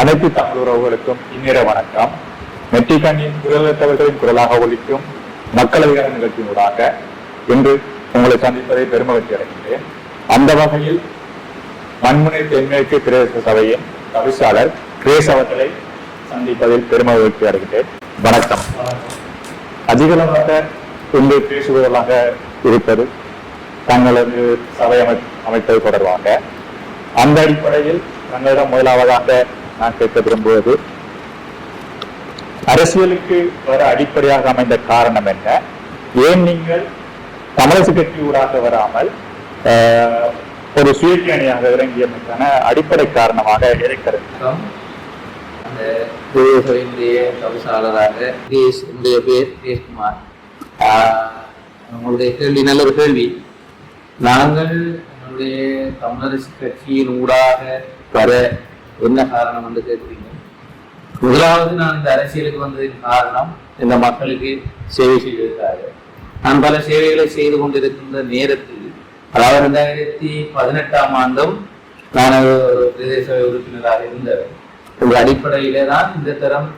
அனைத்து தமிழ் உறவுகளுக்கும் இந்நேர வணக்கம். மெட்டிகண்ணின் குரலற்றவர்களின் குரலாக ஒழிக்கும் மக்களவையான நிகழ்ச்சியினூடாக இன்று உங்களை சந்திப்பதை பெருமகிழ்ச்சி அடைகின்றேன். அந்த வகையில் மண்முனை தென்மேற்கு பிரதேச சபையின் தவிசாளர் கிரேஸ் அவர்களை சந்திப்பதில் பெருமகிழ்ச்சி அடைகின்றேன். வணக்கம். அதிகளவாக இன்று பேசுவதாக இருப்பது தங்களது சபை அமை அமைப்பது தொடர்பாக. அந்த அடிப்படையில் தங்களிடம் முதலாவதாக நான் கேட்க விரும்புவது அரசியலுக்கு வர அடிப்படையாக அமைந்த காரணம் என்ன? ஏன் நீங்கள் தமிழக கட்சி ஊடாக வராமல் ஒரு சுயேட்சை அணியாக இறங்கியமைக்கான அடிப்படை காரணமாக இருக்கிறது? அந்த தவிசாளராக என்னுடைய பேர் தேஷ்குமார். ஆஹ் உங்களுடைய கேள்வி நல்ல ஒரு கேள்வி. நாங்கள் என்னுடைய தமிழரசு கட்சியின் ஊடாக வர என்ன காரணம் என்று கேட்குறீங்க? முதலாவது நான் இந்த அரசியலுக்கு வந்ததின் காரணம் இந்த மக்களுக்கு சேவை செய்வதற்காக நான் பல சேவைகளை செய்து கொண்டிருக்கின்ற நேரத்தில் அதாவது ரெண்டாயிரத்தி பதினெட்டாம் ஆண்டும் நான் ஒரு பிரதேச உறுப்பினராக இருந்தவர் இந்த அடிப்படையிலே தான் இந்த தரம்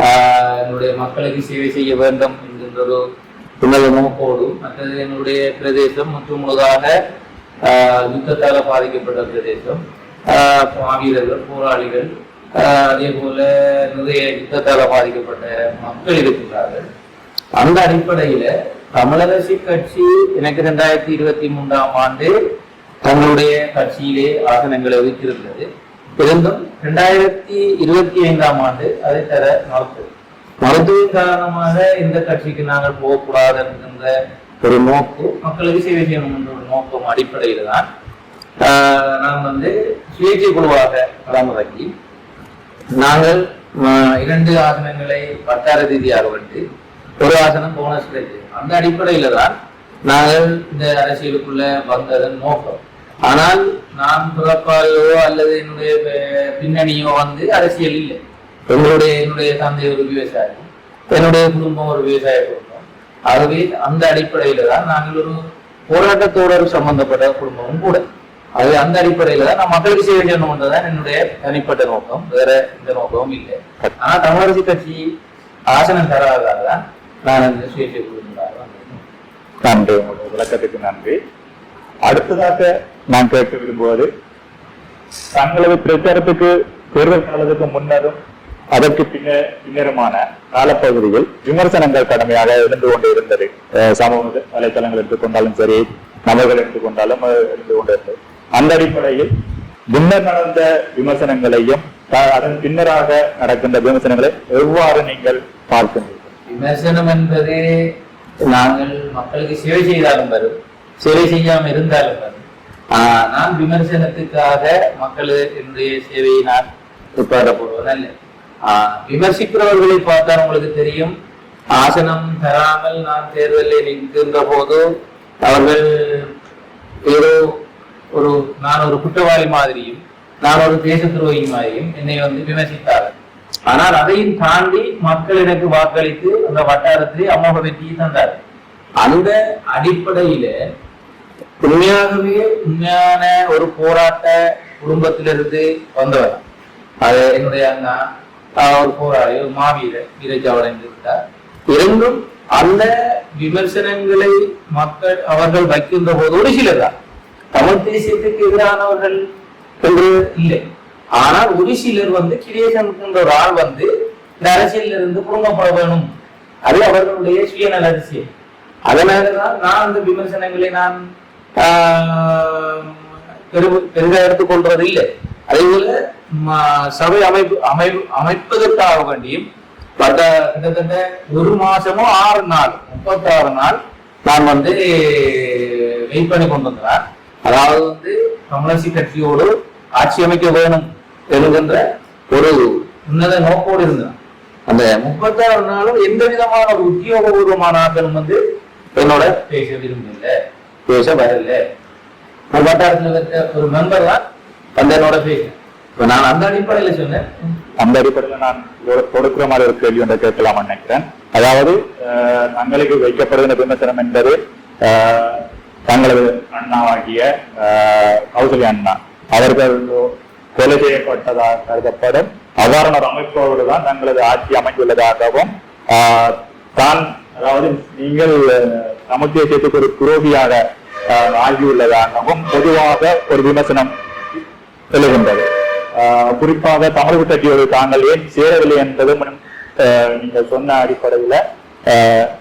ஆஹ், என்னுடைய மக்களுக்கு சேவை செய்ய வேண்டும் என்கின்ற ஒரு உன்னத நோக்கோடு மற்றது என்னுடைய பிரதேசம் மற்றும் முழுதாக ஆஹ், யுத்தத்தால் பாதிக்கப்பட்ட பிரதேசம். ஆஹ், போராளிகள் ஆஹ், அதே போல நிறைய யுத்தத்தால பாதிக்கப்பட்ட மக்கள் இருக்கின்றார்கள். அந்த அடிப்படையில தமிழரசு கட்சி எனக்கு ரெண்டாயிரத்தி இருபத்தி மூன்றாம் ஆண்டு தங்களுடைய கட்சியிலே ஆசனங்களை ஒதுக்கியிருந்தது இருந்தும் ரெண்டாயிரத்தி இருபத்தி ஐந்தாம் ஆண்டு அதை தர மறுத்தது. மருத்துவின் காரணமாக இந்த கட்சிக்கு நாங்கள் போகக்கூடாது என்கின்ற ஒரு நோக்கு மக்களுக்கு சேவை செய்யணும் என்ற ஒரு நோக்கம் அடிப்படையில் தான் ஆஹ், நான் வந்து சுயேட்சை குழுவாக களமிறக்கி நாங்கள் இரண்டு ஆசனங்களை வட்டார ரீதியாக வந்து ஒரு ஆசனம் போனஸ் கிடைச்சது அந்த அடிப்படையில தான் நாங்கள் இந்த அரசியலுக்குள்ள வந்ததன் நோக்கம். ஆனால் நான் பிறப்பாலோ அல்லது என்னுடைய பின்னணியோ வந்து அரசியல் இல்லை. எங்களுடைய என்னுடைய தந்தை ஒரு விவசாயி. என்னுடைய குடும்பம் ஒரு விவசாய குடும்பம். ஆகவே அந்த அடிப்படையில தான் நாங்கள் ஒரு போராட்டத்தோட சம்பந்தப்பட்ட குடும்பமும் கூட அது அந்த அடிப்படையில தான் நான் மக்களுக்கு சேவை செய்யணும்ன்றதான் என்னுடைய தனிப்பட்ட நோக்கம். வேற எந்த நோக்கமும் இல்லை. ஆனா தமிழரசு கட்சி ஆசனம் தராததால் தான் நான் அந்த சுயேட்சை குழுவினராக நன்றி. உங்களுடைய விளக்கத்துக்கு நன்றி. அடுத்ததாக நான் கேட்க விரும்புவது தங்களது பிரச்சாரத்துக்கு தேர்தல் காலத்துக்கு முன்னரும் அதற்கு பின்ன பின்னருமான காலப்பகுதியில் விமர்சனங்கள் கடமையாக எழுந்து கொண்டு இருந்தது அஹ் சமூக வலைத்தளங்கள் எடுத்துக்கொண்டாலும் சரி நபர்கள் எடுத்துக்கொண்டாலும் எழுந்து இருந்து கொண்டு இருந்தது அந்த அடிப்படையில் முன்னர் நடந்த விமர்சனங்களையும் அதன் பின்னராக நடக்கின்ற விமர்சனங்களை எவ்வாறு நீங்கள் பார்க்கின்றீர்கள்? விமர்சனம் என்பது நாங்கள் மக்களுக்கு சேவை செய்தாலும் வரும் சேவை செய்யாமல் இருந்தாலும் வரும். ஆஹ் நான் விமர்சனத்துக்காக மக்கள் என்னுடைய சேவையை நான் உட்கார போடுவதல்ல ஆஹ் விமர்சிக்கிறவர்களை பார்த்தால் உங்களுக்கு தெரியும் ஆசனம் பெறாமல் நான் தேர்தலில் நிற்கின்ற போது அவர்கள் ஏதோ ஒரு நான் ஒரு குற்றவாளி மாதிரியும் நான் ஒரு தேச துரோகி மாதிரியும் என்னை வந்து விமர்சித்தார்கள் ஆனால் அதையும் தாண்டி மக்கள் எனக்கு வாக்களித்து அந்த வட்டாரத்தை அமோக வெற்றியை தந்தார். அந்த அடிப்படையில உண்மையாகவே உண்மையான ஒரு போராட்ட குடும்பத்திலிருந்து வந்தவர். அது என்னுடைய அண்ணா ஒரு போராளி ஒரு மாவீரர் வீரஜாவடைந்து இருந்தார். இருந்தும் அந்த விமர்சனங்களை மக்கள் அவர்கள் வைக்கின்ற போது ஒரு சிலர் தான். தமிழ் தேசியத்துக்கு எதிரானவர்கள் என்று இல்லை. ஆனால் ஒரு சிலர் வந்து கிரியேசன் என்ற ஒரு ஆள் வந்து இந்த அரசியலில் இருந்து புடுங்கப்பட வேணும். அது அவர்களுடைய சுயநல அரசியல் அதனாலதான் நான் அந்த விமர்சனங்களை நான் பெரிதாக எடுத்துக்கொள்றது இல்லை. அதே போல சபை அமைப்பு அமைப்பு அமைப்பதற்காக வேண்டியும் பட்ட கிட்டத்தட்ட ஒரு மாசமோ ஆறு நாள் முப்பத்தாறு நாள் நான் வந்து வெயிட் பண்ணி கொண்டு வந்தேன். அதாவது வந்து கமலசி கட்சியோடு ஆட்சி அமைக்க வேணும் என்கின்ற ஒரு உன்னத நோக்கோடு இருந்தேன் அந்த முப்பத்தாறு நாளும் எந்த விதமான ஒரு உத்தியோகபூர்வமான ஆட்களும் வந்து என்னோட பேச விரும்பல பேச வரல இருக்க ஒரு மெம்பர் தான் வந்து என்னோட பேச நான் அந்த அடிப்படையில சொன்னேன். அந்த அடிப்படையில் நான் கொடுக்கிற மாதிரி ஒரு கேள்வி ஒன்றை கேட்கலாம் நினைக்கிறேன். அதாவது தங்களுக்கு வைக்கப்படுகிற விமர்சனம் என்பது தங்களது அண்ணாவாகிய கௌசலி அண்ணா. அவர்கள் கொலை செய்யப்பட்டதாக கருதப்படும். அவ்வாறான ஒரு அமைப்போடு தான் தங்களது ஆட்சி அமைந்துள்ளதாகவும் தான் அதாவது நீங்கள் அஹ், ஒரு துரோகியாக ஆகியுள்ளதாகவும் பொதுவாக ஒரு விமர்சனம் எழுகின்றது. குறிப்பாக தமிழக கட்சியோடு தாங்கள் ஏன் சேரவில்லை என்பதும் நீங்கள் சொன்ன அடிப்படையில்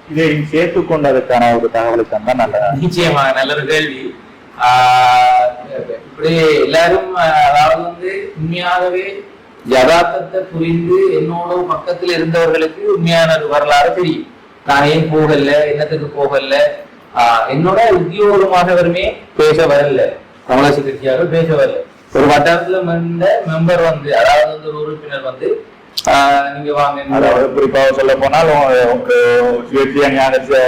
இதையும் சேர்த்துக் கொண்டதற்கான ஒரு தகவலை தந்தா நல்ல நிச்சயமா நல்ல ஒரு கேள்வி. ஆஹ் இப்படி எல்லாரும் அதாவது வந்து உண்மையாகவே யதார்த்தத்தை புரிந்து என்னோட பக்கத்துல இருந்தவர்களுக்கு உண்மையான ஒரு வரலாறு தெரியும். நான் ஏன் போகல என்னத்துக்கு போகல? ஆஹ் என்னோட உத்தியோகமாகவருமே பேச வரல. தமிழரசு கட்சியாக பேச வரல. ஒரு வட்டாரத்துல வந்த மெம்பர் வந்து அதாவது வந்து ஒரு உறுப்பினர் வந்து நீங்க வாங்க அதாவது குறிப்பாக சொல்ல போனால் உங்க சுயேட்சை ஞானத்தை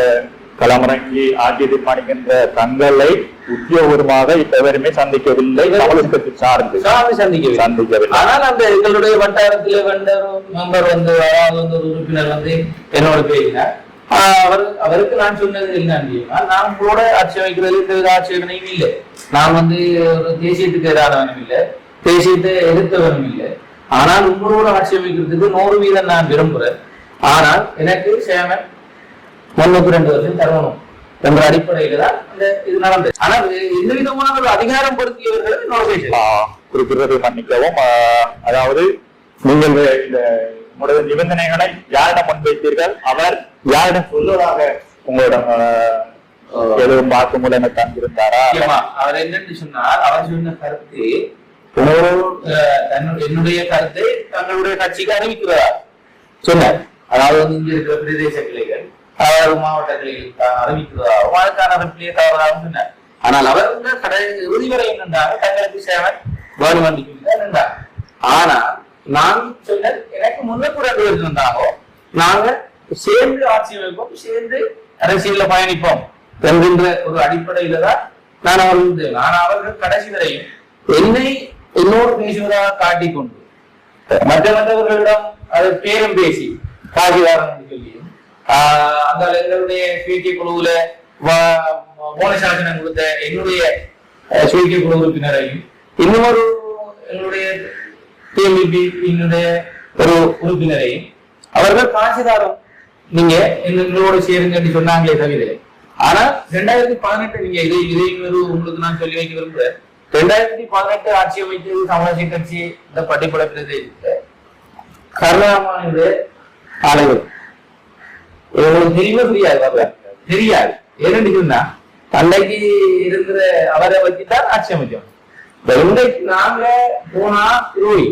களமிறங்கி ஆட்சி தீர்மானிக்கின்ற தங்களை உத்தியோகபூர்வமாக இப்ப எவருமே சந்திக்கவில்லை. தமிழக கட்சி சார்ந்து. சாமி சந்திக்கவில்லை. சந்திக்கவில்லை. ஆனால் அந்த எங்களுடைய வட்டாரத்தில் வந்த மெம்பர் வந்து அதாவது வந்து ஒரு உறுப்பினர் வந்து என்னோட பேசினார். அவர் அவருக்கு நான் சொன்னது என்ன நான் உங்களோட ஆட்சி அமைக்கிறதுல எந்த ஆட்சேபனையும் இல்லை. நான் வந்து ஒரு தேசியத்துக்கு எதிரானவனும் இல்லை. தேசியத்தை எதிர்த்தவனும் இல்லை. ஆனால் உங்களோட ஆட்சி அமைக்கிறதுக்கு நூறு வீதம் நான் விரும்புறேன். ஆனால் எனக்கு சேமன் முன்னூத்தி ரெண்டு வருஷம் தரணும் என்ற அடிப்படையில தான் இது நடந்தது ஆனா எந்த விதமான ஒரு அதிகாரம் பேசல ஆஹ் குறிப்பிடுறது மன்னிக்கவும். அதாவது நீங்கள் இந்த உங்களோட நிபந்தனைகளை யாரிடம் முன்வைத்தீர்கள்? அவர் யாரிடம் சொல்வதாக உங்களிடம் ஆஹ், எதுவும் வாக்குமூலம் தந்திருந்தாரா? முக்கியமா அவர் என்னன்னு சொன்னார். அவர் சொன்ன கருத்து என்னுடைய கருத்தை தங்களுடைய கட்சிக்கு அறிவிக்கிறார் சொன்னார் அதாவது வந்து இங்க இருக்கிற பிரதேச கிளைகள் அதாவது மாவட்ட கிளைகள் தான் அறிவிக்கிறதாகவும் அதுக்கான ரிப்ளையை தவறாகவும் சொன்னார் ஆனால் அவர் வந்து கடை இறுதி வரை என்னென்றாங்க தங்களுக்கு சேவன் கவர்மெண்ட் நின்றார். ஆனா நான் சொன்னது எனக்கு முன்னுக்கு ரெண்டு பேர் இருந்தாங்க நாங்க சேர்ந்து ஆட்சி அமைப்போம் சேர்ந்து அரசியல்ல பயணிப்போம் என்கின்ற ஒரு அடிப்படையில தான் நான் அவர்கள் நான் அவர்கள் கடைசி வரையும் என்னை என்னோடு பேசுவதாக காட்டிக்கொண்டு மற்ற மற்றவர்களிடம் அது பேரும் பேசி காகிதாரம் என்று சொல்லியும் அந்த எங்களுடைய சுயேட்சை குழுவுல வ- கொடுத்த என்னுடைய சுயேட்சை குழு உறுப்பினரையும் இன்னொரு எங்களுடைய டிஎம்இபி ஒரு உறுப்பினரையும் அவர்கள் காசிதாரம் நீங்க எங்களோட சேருங்க சொன்னாங்களே தவிர ஆனா ரெண்டாயிரத்தி பதினெட்டு நீங்க இதை இதை ஒரு உங்களுக்கு நான் சொல்லி வைக்க விரும்புறேன் ரெண்டாயிரத்தி பதினெட்டு ஆட்சி அமைச்சது சமாஜ கட்சி இந்த பட்டிப்பட பிரதேசத்துல கருணாமாநில தலைவர் உங்களுக்கு தெரியுமா தெரியாது? தெரியாது. ஏன்னு சொன்னா அன்னைக்கு இருக்கிற அவரை வச்சுதான் ஆட்சி அமைச்சோம் இன்றைக்கு நாங்க போனா திருவடி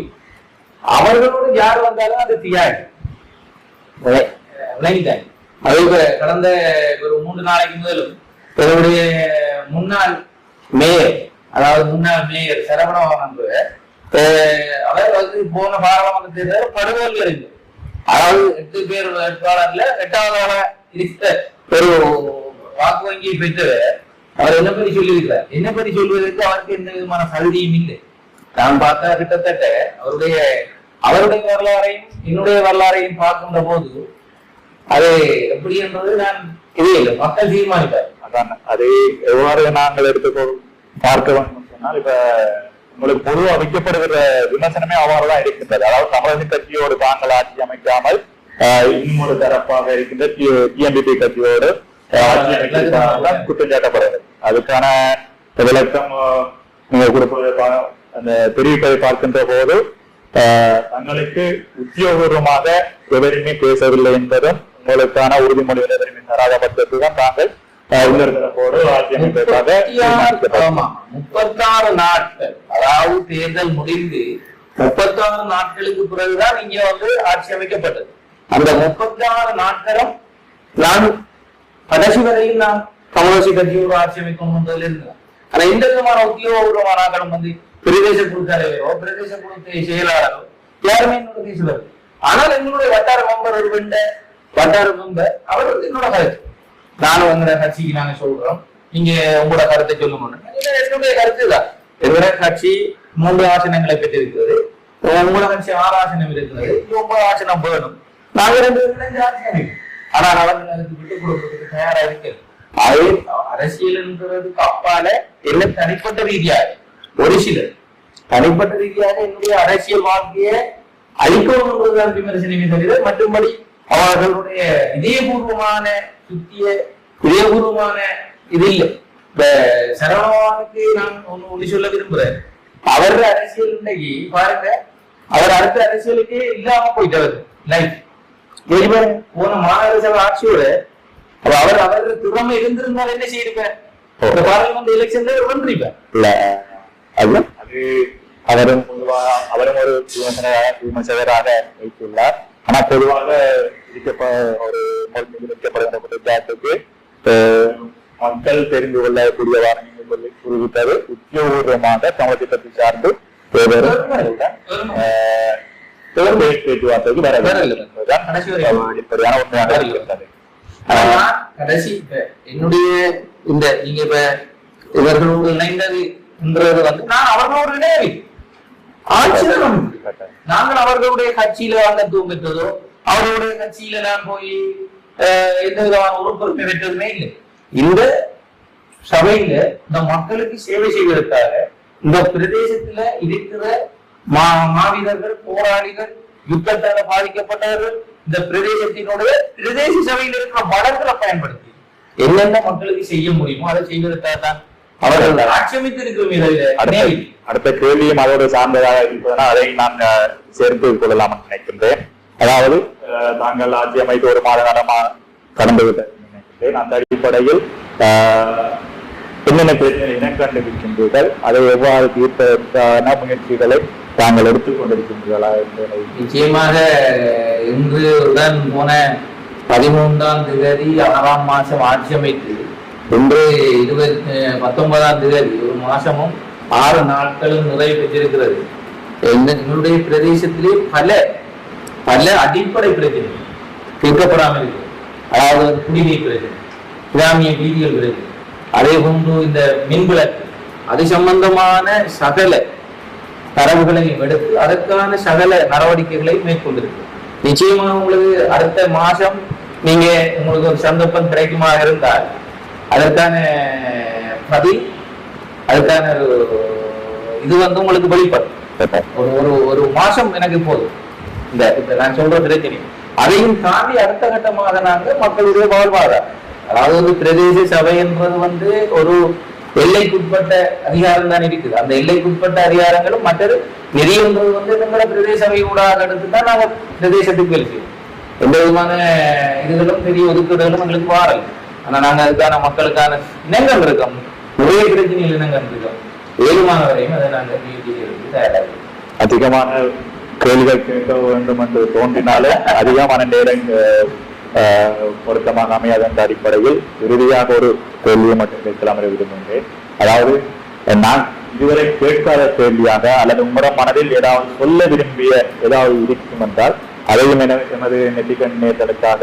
அவர்களோடு யார் வந்தாலும் அது தியாகி. விளை- விளங்கிட்டாங்க அது கடந்த ஒரு மூன்று நாளைக்கு முதலும் என்னுடைய முன்னாள் மேயர் அதாவது முன்னாள் மேயர் சரவணபவன் என்பவர் அவர் வந்து போன பாராளுமன்ற தேர்தல் படுகோல் இருக்கு. அதாவது எட்டு பேர் வேட்பாளர்ல எட்டாவதாக இருக்க ஒரு வாக்கு வங்கியை பெற்றவர் அவர் என்ன பற்றி சொல்லியிருக்கிறார்? என்ன பற்றி சொல்வதற்கு அவருக்கு எந்த விதமான சலுகையும் இல்லை. நான் பார்த்தா கிட்டத்தட்ட அவருடைய அவருடைய வரலாறையும் என்னுடைய வரலாறையும் பார்க்கின்ற போது அது எப்படி என்பது நான் இதே இல்லை மக்கள் தீர்மானிப்பார் அதான் அதை எவ்வாறு நாங்கள் எடுத்துக்கொள்ளும் பார்க்க வேண்டும் சொன்னால் இப்ப உங்களுக்கு பொதுவாக வைக்கப்படுகிற விமர்சனமே அவ்வாறுதான் இருக்கின்றது. அதாவது தமிழக கட்சியோடு தாங்கள் ஆட்சி அமைக்காமல் ஆஹ், இன்னும் ஒரு தரப்பாக இருக்கின்ற டிஎம்பிபி கட்சியோடு ஆட்சி அமைப்பதற்காக குற்றம் சாட்டப்படுகிறது. அதுக்கான விளக்கம் நீங்க கொடுப்பதை அந்த தெரிவிப்பதை பார்க்கின்ற போது ஆஹ், தங்களுக்கு உத்தியோகபூர்வமாக எவருமே பேசவில்லை என்பதும் உங்களுக்கான உறுதிமொழிகள் எவருமே தராத பட்சத்தில் தான் தாங்கள் முப்பத்தாறு நாட்கள். அதாவது தேர்தல் முடிந்து முப்பத்தாறு நாட்களுக்கு பிறகுதான் இங்க வந்து ஆட்சி அமைக்கப்பட்டது. அந்த முப்பத்தாறு நாட்களும் நான் கடைசி வரையில் நான் கமலசி கட்சியோடு ஆட்சி அமைக்கணும் என்பதில் இருந்தேன். ஆனா எந்த விதமான உத்தியோகபூர்வமான ஆக்களும் வந்து பிரதேச குழு தலைவரோ பிரதேச குழு செயலாளரோ யாருமே என்னோட பேசுவார் ஆனால் எங்களுடைய வட்டார மெம்பர் ஒரு வெண்ட வட்டார மெம்பர் அவர் வந்து என்னோட கருத்து. நானும் உங்களோட கட்சிக்கு நாங்க சொல்றோம். நீங்க உங்களோட கருத்தை இது என்னுடைய கருத்து தான் எங்களோட கட்சி மூன்று ஆசனங்களை பெற்றிருக்கிறது. உங்களோட கட்சி ஆறு ஆசனம் இருக்கிறது. ஒன்பது ஆசனம் வேணும். நாங்க ரெண்டு அவர்கள் அதுக்கு விட்டுக் கொடுக்கிறதுக்கு தயாரா இருக்கு அது அரசியல்ன்றதுக்கு அப்பால என்ன தனிப்பட்ட ரீதியாக? ஒரு சிலர். தனிப்பட்ட ரீதியாக என்னுடைய அரசியல் வாழ்க்கையை அழிக்கணுன்றதுதான் விமர்சனமே தவிர மற்றும்படி அவர்களுடைய இதயபூர்வமான சுத்திய இதயபூர்வமான இது இல்லை இப்ப சரவணவானுக்கு நான் ஒண்ணு ஒண்ணு சொல்ல விரும்புறேன். அவர் அரசியல் இன்னைக்கு பாருங்க. அவர் அடுத்த அரசியலுக்கே இல்லாம போயிட்டவர் லைஃப். போன மாநகர சபை ஆட்சியோட அப்ப அவர் அவர் திறமை இருந்திருந்தால் என்ன செய்யிருப்பேன் இந்த பாராளுமன்ற எலெக்ஷன்ல வென்றிருப்பேன் இல்ல. அது அவரும் பொதுவா அவரும் ஒரு விமர்சகராக வைத்துள்ளார். ஆனா பொதுவாக இருக்கப்ப ஒரு குற்றச்சாட்டுக்கு அஹ், மக்கள் தெரிந்து கொள்ளக்கூடியவாறு நீங்கள் சொல்லி குறிப்பிட்டது உத்தியோகபூர்வமாக சார்ந்து ஒருவரும் அஹ், தொடர்பு பேச்சுவார்த்தைக்கு வர வரவில்லை. கடைசி என்னுடைய இந்த நீங்க இப்ப இவர்களோடு இணைந்ததுன்றது வந்து நான் அவர்களோடு இணையவில்லை. ஆட்சியில் நான் நாங்கள் அவர்களுடைய கட்சியில அங்கத்துவம் பெற்றதோ அவர்களுடைய கட்சியில நான் போய் எந்த விதமான உறுப்புரிமை பெற்றதுமே இல்லை. இந்த சபையில இந்த மக்களுக்கு சேவை செய்வதற்காக இந்த பிரதேசத்துல இருக்கிற மா மாவீரர்கள் போராளிகள் யுத்தத்தால பாதிக்கப்பட்டவர்கள் இந்த பிரதேசத்தினுடைய பிரதேச சபையில் இருக்கிற வளங்களை பயன்படுத்தி என்னென்ன மக்களுக்கு செய்ய முடியுமோ அதை செய்வதற்காக தான் அவர்கள் ஆட்சேபித்து இருக்கிறோமே தவிர அடுத்த கேள்வியும் அதோடு சார்ந்ததாக இருப்பதனால் அதை நான் அஹ், சேர்த்து கொள்ளலாம் நினைக்கின்றேன். அதாவது அஹ், தாங்கள் ஆட்சி அமைத்து ஒரு மாத காலமா கடந்து விட்டது நினைக்கின்றேன் அந்த அடிப்படையில் என்னென்ன பிரச்சனை இனம் கண்டுபிடிக்கின்றீர்கள்? அதை எவ்வாறு தீர்ப்பதற்கான முயற்சிகளை தாங்கள் எடுத்துக் கொண்டிருக்கின்றீர்களா என்பதை நிச்சயமாக இன்று உடன் போன பதிமூன்றாம் தேதி ஆறாம் மாசம் ஆட்சி அமைத்து இன்று இருபத்தி பத்தொன்பதாம் தேதி ஒரு மாசமும் ஆறு நாட்களும் நிறைவு பெற்றிருக்கிறது. எங்க- எங்களுடைய பிரதேசத்திலே பல பல அடிப்படை பிரச்சனைகள் கேட்கப்படாமல் இருக்கு. அதாவது குடிநீர் பிரச்சனை கிராமிய வீதிகள் பிரச்சனை. அதே போன்று இந்த மின்விளக்கு அது சம்பந்தமான சகல தரவுகளையும் எடுத்து அதற்கான சகல நடவடிக்கைகளை மேற்கொண்டிருக்கு. நிச்சயமாக உங்களுக்கு அடுத்த மாசம் நீங்க உங்களுக்கு ஒரு சந்தர்ப்பம் கிடைக்குமா இருந்தால் அதற்கான பதில் அதுக்கான ஒரு இது வந்து உங்களுக்கு வெளிப்படும். ஒரு ஒரு ஒரு மாசம் எனக்கு போதும். இந்த இப்ப நான் சொல்ற தெரியும். அதையும் தாண்டி அடுத்த கட்டமாக நாங்க மக்களுடைய வாழ்வாதாரம். அதாவது வந்து பிரதேச சபை என்பது வந்து ஒரு எல்லைக்குட்பட்ட அதிகாரம் தான் இருக்குது. அந்த எல்லைக்குட்பட்ட அதிகாரங்களும் மற்றது நெறியன்றது வந்து நம்மள பிரதேச சபை ஊடாக எடுத்து தான் நாங்கள் பிரதேசத்துக்கு இருக்கு எந்த விதமான இதுகளும் பெரிய ஒதுக்கீடுகளும் எங்களுக்கு வாரல். ஆனா நாங்க அதுக்கான மக்களுக்கான இனங்கள் இருக்கோம். ஒரே பிரச்சனையில் இனங்கள் இருக்கோம். ஏழுமான வரையும் அதை நாங்கள் தயாராக அதிகமான கேள்விகள் கேட்க வேண்டும் என்று தோன்றினாலும் அதிகமான நேரம் பொருத்தமாக அமையாத என்ற அடிப்படையில் இறுதியாக ஒரு கேள்வியை மட்டும் கேட்கலாம் என்று விரும்புகின்றேன். அதாவது நான் இதுவரை கேட்காத கேள்வியாக அல்லது உங்களோட மனதில் ஏதாவது சொல்ல விரும்பிய ஏதாவது இருக்கும் என்றால் அதையும் என- எமது நெட்டிகன் நேர்களுக்காக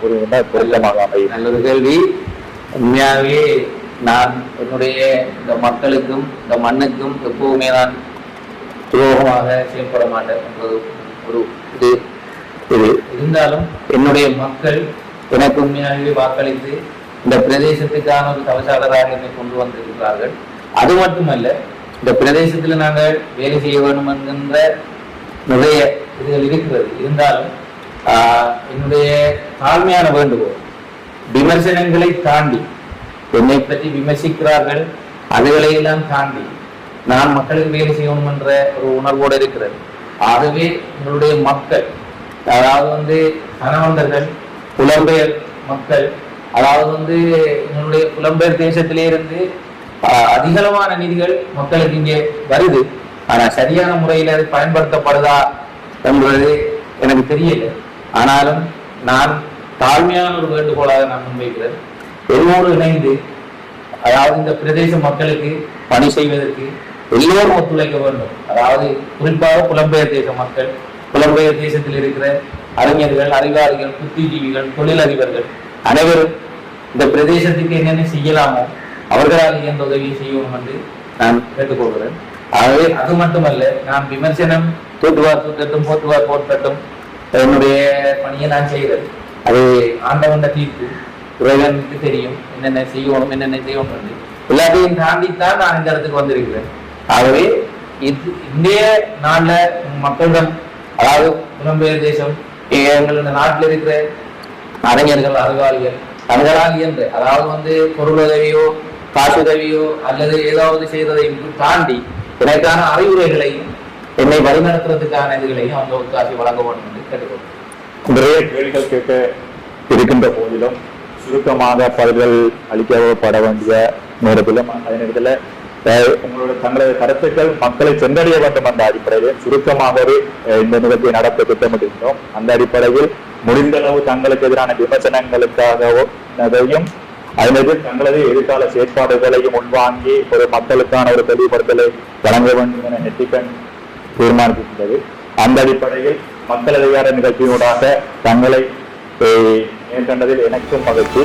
கூறுகின்றால் பொருத்தமாக அமையும். நல்ல ஒரு கேள்வி. உண்மையாகவே நான் என்னுடைய இந்த மக்களுக்கும் இந்த மண்ணுக்கும் எப்பவுமே நான் துரோகமாக செயல்பட மாட்டேன் என்பது ஒரு இது. இது. இருந்தாலும் என்னுடைய மக்கள் எனக்கு உண்மையாகவே வாக்களித்து இந்த பிரதேசத்துக்கான ஒரு தவசாளராக என்னை கொண்டு வந்திருக்கிறார்கள். அது மட்டுமல்ல இந்த பிரதேசத்தில் நாங்கள் வேலை செய்ய வேண்டும் என்கின்ற நிறைய இதுகள் இருக்கிறது. இருந்தாலும் என்னுடைய தாழ்மையான வேண்டுகோள் விமர்சனங்களை தாண்டி என்னை பற்றி விமர்சிக்கிறார்கள் அதுகளை எல்லாம் தாண்டி நான் மக்களுக்கு வேலை செய்யணும் என்ற ஒரு உணர்வோடு இருக்கிறது ஆகவே உங்களுடைய மக்கள் அதாவது வந்து கணவந்தர்கள் புலம்பெயர் மக்கள் அதாவது வந்து எங்களுடைய புலம்பெயர் தேசத்திலே இருந்து அதிகளவான நிதிகள் மக்களுக்கு இங்கே வருது. ஆனா சரியான முறையில் அது பயன்படுத்தப்படுதா என்பது எனக்கு தெரியல. ஆனாலும் நான் தாழ்மையான ஒரு வேண்டுகோளாக நான் முன்வைக்கிறேன். எல்லோரும் இணைந்து அதாவது இந்த பிரதேச மக்களுக்கு பணி செய்வதற்கு எல்லோரும் ஒத்துழைக்க வேண்டும். அதாவது குறிப்பாக புலம்பெயர் தேச மக்கள் புலம்பெயர் தேசத்தில் இருக்கிற அறிஞர்கள் அறிவாளிகள் புத்திஜீவிகள் தொழிலதிபர்கள் அனைவரும் இந்த பிரதேசத்துக்கு என்னென்ன செய்யலாமோ அவர்களால் இயன்ற உதவியை செய்யணும் என்று நான் கேட்டுக்கொள்கிறேன். ஆகவே அது மட்டுமல்ல நான் விமர்சனம் தூட்டுவார் தூட்டட்டும் போட்டுவார் போட்டட்டும் என்னுடைய பணியை நான் செய்கிறேன். அது ஆண்டவன் தீர்ப்பு இறைவனுக்கு தெரியும் என்னென்ன செய்யணும் என்னென்ன செய்யணும் என்று எல்லாத்தையும் தாண்டித்தான் நான் இந்த இடத்துக்கு வந்திருக்கிறேன். ஆகவே இந்திய நாட்டில் மக்களிடம் அதாவது புலம்பெயர் தேசம் எங்கள் இந்த நாட்டில் இருக்கிற அறிஞர்கள் அறிவாளிகள் தங்களால் இயன்று அதாவது வந்து பொருளுதவியோ காசுதவியோ அல்லது ஏதாவது செய்ததையும் தாண்டி எனக்கான அறிவுரைகளையும் என்னை வழிநடத்துறதுக்கான இதுகளையும் அவங்க ஒத்தாசி வழங்க வேண்டும் என்று கேட்டுக்கொள்கிறேன். நிறைய கேள்விகள் கேட்க இருக்கின்ற போதிலும் சுருக்கமாக பதில்கள் அளிக்கப்பட வேண்டிய நேரத்திலும் அதே நேரத்தில் உங்களோட தங்களது கருத்துக்கள் மக்களை சென்றடைய வேண்டும் என்ற அடிப்படையில் சுருக்கமாகவே இந்த நிகழ்ச்சியை நடத்த திட்டமிட்டிருந்தோம் அந்த அடிப்படையில் முடிந்த அளவு தங்களுக்கு எதிரான விமர்சனங்களுக்காகவும் அதையும் அதனது தங்களது எதிர்கால செயற்பாடுகளையும் உள்வாங்கி ஒரு மக்களுக்கான ஒரு தெளிவுபடுத்தலை வழங்க வேண்டும் என நெட்டிக்கன் தீர்மானித்திருந்தது அந்த அடிப்படையில் மக்கள் அதிகார நிகழ்ச்சியூடாக தங்களை மேற்கண்டதில் எனக்கும் மகிழ்ச்சி.